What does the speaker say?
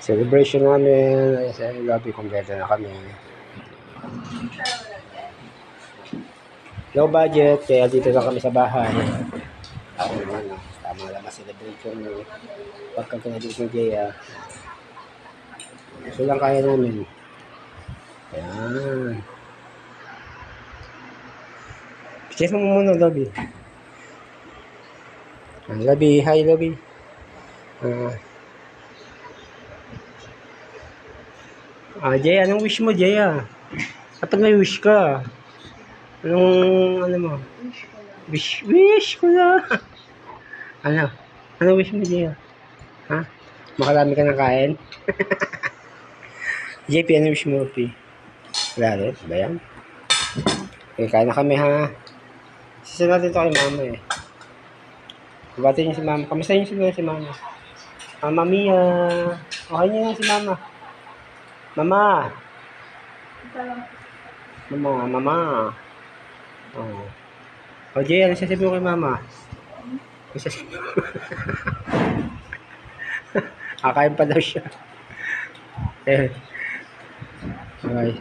celebration namin. Sa lobby, kompleto na kami. Low budget, kaya dito lang kami sa bahay. Ako naman, ah, tama lang ang celebration mo. Pagkakalit ni Jaya. Gusto lang kaya namin. Ayan. Kiss mo muna, Lobby. Lobby, hi, Lobby. Ah, ah, Jay, anong wish mo, Jay? Dapat may wish ka. Anong, ano mo? Wish, wish ko na. ano? Anong wish mo, Jay? Ha? Makarami ka ng kain? JP, ano wish mo, P? Wala rin, ba yan? Okay, kain na kami, ha? Sisa natin ito kay mama, eh. Kabati niyo si mama. Kamusta niyo si mama? Mama Mia. Okay niyo si mama. Mama. Mama, mama. Oh. O, Jay, ano sasabihin mo kay mama? Ano sasabihin mo? Kakain pa daw siya. Eh. Okay.